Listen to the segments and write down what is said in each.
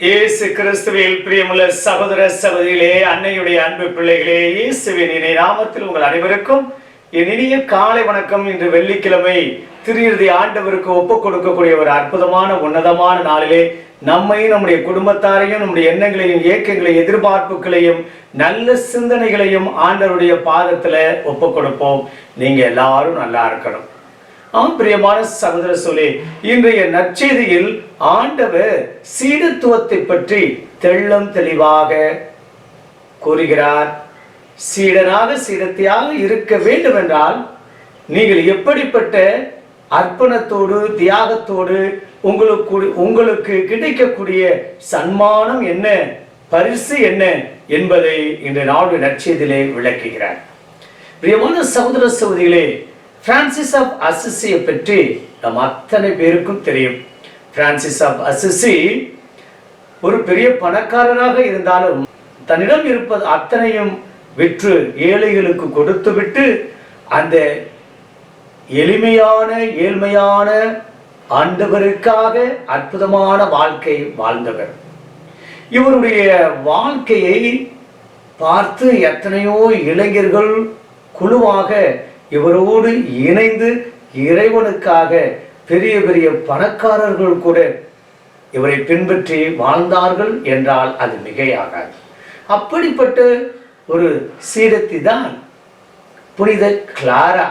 இயேசு கிறிஸ்துவில் பிரியமுள்ள சகோதர சகோதரிகளே அன்னையுடைய அன்பு பிள்ளைகளே இயேசுவின் இணை நாமத்தில் உங்கள் அனைவருக்கும் என் இனிய காலை வணக்கம். இன்று வெள்ளிக்கிழமை திருஇறுதி ஆண்டவருக்கு ஒப்பு கொடுக்கக்கூடிய ஒரு அற்புதமான உன்னதமான நாளிலே நம்மையும் நம்முடைய குடும்பத்தாரையும் நம்முடைய எண்ணங்களையும் இயக்கங்களையும் எதிர்பார்ப்புகளையும் நல்ல சிந்தனைகளையும் ஆண்டவருடைய பாதத்துல ஒப்பு கொடுப்போம். நீங்க எல்லாரும் நல்லா இருக்கணும். ஆம் பிரியமான சகோதர சொல்லி இன்றைய நற்செய்தியில் ஆண்டவர் சீடத்துவத்தை பற்றி தெள்ளம் தெளிவாக கூறுகிறார். சீடனாக சீடத்தையாக இருக்க வேண்டும் என்றால் நீங்கள் எப்படிப்பட்ட அர்ப்பணத்தோடு தியாகத்தோடு உங்களுக்கு உங்களுக்கு கிடைக்கக்கூடிய சன்மானம் என்ன பரிசு என்ன என்பதை இன்றைய நாடு நற்செய்தியிலே விளக்குகிறார். பிரியமான சகோதர சகோதரிகளே பிரான்சிஸ் ஆஃப் அசிசியை பற்றி நம் அத்தனை பேருக்கும் தெரியும். பிரான்சிஸ் ஆஃப் அசிசி ஒரு பெரிய பணக்காரராக இருந்தாலும் தன்னிடம் இருப்பது அத்தனையும் விற்று ஏழைகளுக்கு கொடுத்துவிட்டு அந்த எளிமையான ஏழ்மையான ஆண்டவருக்காக அற்புதமான வாழ்க்கை வாழ்ந்தவர். இவருடைய வாழ்க்கையை பார்த்து எத்தனையோ இளைஞர்கள் குழுவாக இவரோடு இணைந்து இறைவனுக்காக பெரிய பெரிய பணக்காரர்கள் கூட இவரை பின்பற்றி வாழ்ந்தார்கள் என்றால் அது மிகையாகாது. அப்படிப்பட்ட ஒரு சீரத்தி தான் புனித கிளாரா.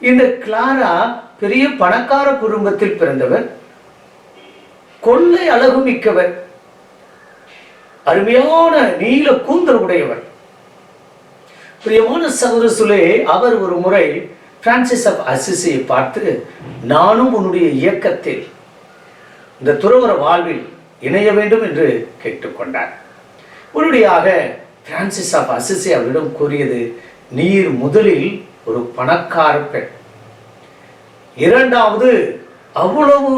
இந்த கிளாரா பெரிய பணக்கார குடும்பத்தில் பிறந்தவர். கொள்ளை அழகு மிக்கவர். அருமையான நீல கூந்தல் உடையவர். பிரியமான சகோதரசுலே அவர் ஒரு முறை பிரான்சிஸ் ஆஃப் அசிசியை பார்த்து நானும் உன்னுடைய இயக்கத்தில் இந்த துறவர வாழ்வில் இணைய வேண்டும் என்று கேட்டுக்கொண்டார் உடனடியாக பிரான்சிஸ் ஆஃப் அசிசி அவரிடம் கூறியது நீர் முதலில் ஒரு பணக்கார பெண். இரண்டாவது அவ்வளவு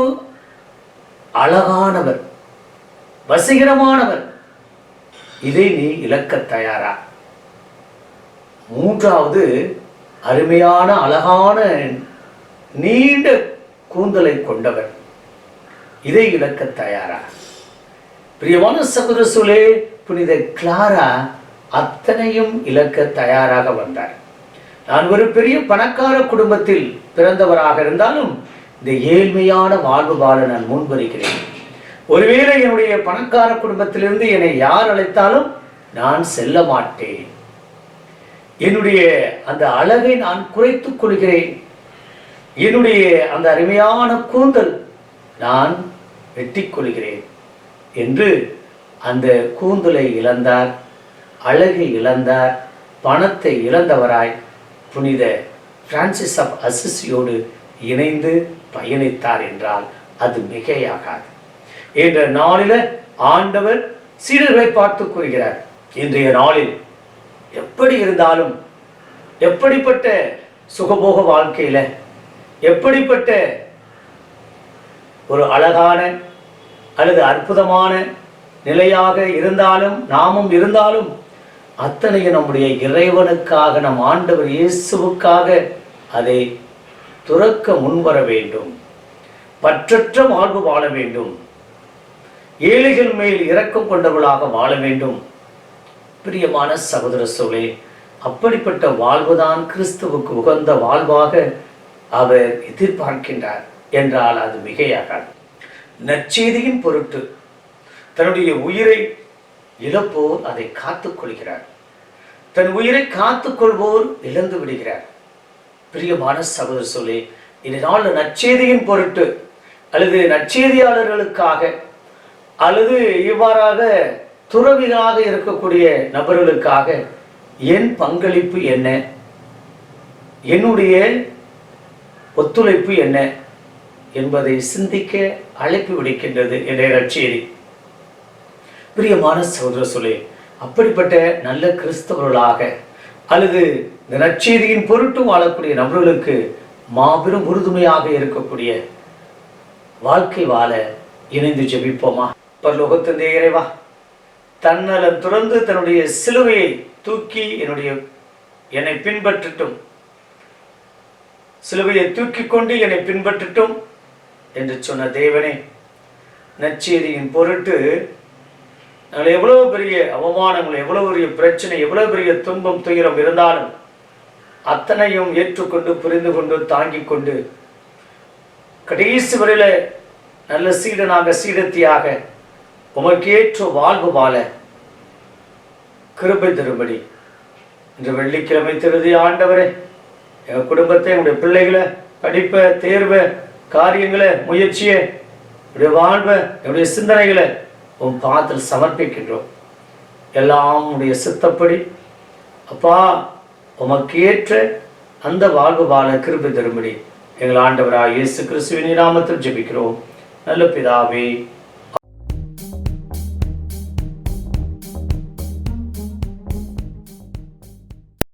அழகானவர் வசீகரமானவர் இதை நீ இழக்க தயாரா? மூன்றாவது அருமையான அழகான நீண்ட கூந்தலை கொண்டவர். இதை இழக்க தயாரா? பிரியமான சகோதர சூழே புனித கிளாரா அத்தனையும் இழக்க தயாராக வந்தார். நான் ஒரு பெரிய பணக்கார குடும்பத்தில் பிறந்தவராக இருந்தாலும் இந்த ஏழ்மையான வாழ்வு வாழ நான் முன்வருகிறேன். ஒருவேளை என்னுடைய பணக்கார குடும்பத்திலிருந்து என்னை யார் அழைத்தாலும் நான் செல்ல மாட்டேன். என்னுடைய அந்த அழகை நான் குறைத்துக் கொள்கிறேன். என்னுடைய அந்த அருமையான கூந்தல் நான் வெட்டி கொள்கிறேன் என்று அந்த கூந்தலை இழந்தார் அழகை இழந்தார் பணத்தை இழந்தவராய் புனித பிரான்சிஸ் ஆஃப் அசிசியோடு இணைந்து பயணித்தார் என்றால் அது மிகையாகாது என்ற நாளில ஆண்டவர் சீடர்களை பார்த்து கூறுகிறார் இன்றைய நாளில் எப்படி இருந்தாலும் எப்படிப்பட்ட சுகபோக வாழ்க்கையில் எப்படிப்பட்ட ஒரு அழகான அல்லது அற்புதமான நிலையாக இருந்தாலும் நாமும் இருந்தாலும் அத்தனையும் நம்முடைய இறைவனுக்காக நம் ஆண்டவர் இயேசுவுக்காக அதை துறக்க முன்வர வேண்டும். பற்றற்ற வாழ்வு வாழ வேண்டும். ஏழைகள் மேல் இரக்கம் கொண்டவளாக வாழ வேண்டும். பிரியமான சகோதர சோழே அப்படிப்பட்ட வாழ்வுதான் கிறிஸ்துவுக்கு உகந்த வாழ்வாக அவர் எதிர்பார்க்கின்றார் என்றால் அது மிகையாகாது. நற்செய்தியின் பொருட்டு தன்னுடைய உயிரை இழப்போர் அதை காத்துக் கொள்கிறார். தன் உயிரை காத்துக் கொள்வோர் இழந்து விடுகிறார். பிரியமான சகோதர சொல்லி இதனால் நாள் நற்செய்தியின் பொருட்டு அல்லது நற்செய்தியாளர்களுக்காக அல்லது இவ்வாறாக துறவிகளாக இருக்கக்கூடிய நபர்களுக்காக என் பங்களிப்பு என்ன? என்னுடைய ஒத்துழைப்பு என்ன? என்பதை சிந்திக்க அழைப்பு விடுக்கின்றது என்னை நற்செய்தி பிரியமான சகோதர சொல்லே அப்படிப்பட்ட நல்ல கிறிஸ்தவர்களாக அல்லது இந்த நற்செய்தியின் பொருட்டு வாழக்கூடிய நபர்களுக்கு மாபெரும் உறுதுமையாக இருக்கக்கூடிய வாழ்க்கை வாழ இணைந்து ஜெபிப்போமா? பரலோகத்தந்தே இறைவா தன்னல துறந்து தன்னுடைய சிலுவையை தூக்கி என்னுடைய என்னை பின்பற்றட்டும். சிலுவையை தூக்கி கொண்டு என்னை பின்பற்றட்டும் என்று சொன்ன தேவனே நற்செய்தியின் பொருட்டு நாங்கள் எவ்வளவு பெரிய அவமானங்கள் எவ்வளவு பெரிய பிரச்சனை எவ்வளவு பெரிய துன்பம் துயரம் இருந்தாலும் அத்தனையும் ஏற்றுக்கொண்டு புரிந்து கொண்டு தாங்கிக் கொண்டு கடைசி வரையில நல்ல சீடனாக சீடத்தியாக உமக்கேற்ற வாழ்வு வாழ கிருபை தரும்படி. இன்று வெள்ளிக்கிழமை திருதி ஆண்டவரே எங்கள் குடும்பத்தை உங்களுடைய பிள்ளைகளை படிப்பை தேர்வை காரியங்களை முயற்சியை என்னுடைய வாழ்வை என்னுடைய சிந்தனைகளை உன் பாதத்தில் சமர்ப்பிக்கின்றோம். எல்லாம் உடைய சித்தப்படி. அப்பா உமக்கு ஏற்ற அந்த வாழ்வு வாழ கிருபை தரும்படி. எங்கள் ஆண்டவராக இயேசு கிறிஸ்துவின் நாமத்தில் ஜெபிக்கிறோம். நல்ல பிதாவே